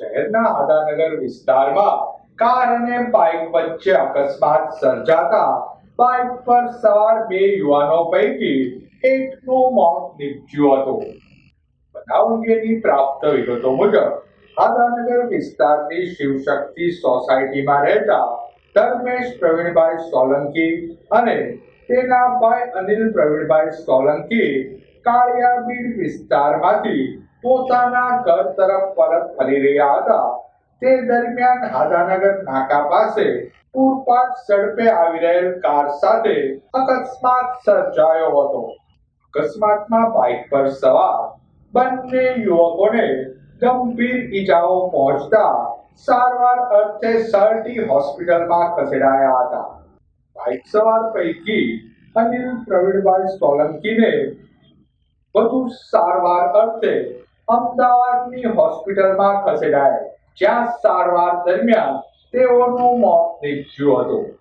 શહેરના આદાનગર વિસ્તારમાં કાર અને બાઇક વચ્ચે અકસ્માત સર્જાતા બાઇક પર સવાર બે યુવાનો પૈકી એકનું મોત નીપજ્યું હતું. બનાવ અંગેની પ્રાપ્ત વિગતો મુજબ આદાનગર વિસ્તારની શિવશક્તિ સોસાયટીમાં રહેતા ધર્મેશ પ્રવીણભાઈ સોલંકી અને તેના ભાઈ અનિલ પ્રવીણભાઈ સોલંકી કાળિયાબીડ વિસ્તારમાંથી પોતાના ઘર તરફ પરત ફરી રહ્યા હતા. તે દરમિયાન હાદાનગર નાકા પાસે પૂરપાટ ઝડપે આવી રહેલ કાર સાથે અકસ્માત સર્જાયો હતો. અકસ્માતમાં બાઇક પર સવાર બંને યુવકોને ગંભીર ઈજાઓ પહોંચતા સારવાર અર્થે સરટી હોસ્પિટલમાં ખસેડાયા હતા. બાઇક સવાર પૈકી અનિલ પ્રવીણભાઈ સોલંકીને વધુ સારવાર અર્થે અમદાવાદની હોસ્પિટલમાં ખસેડાયા. જ્યાં સારવાર દરમિયાન તેઓનું મોત નીપજ્યું હતું.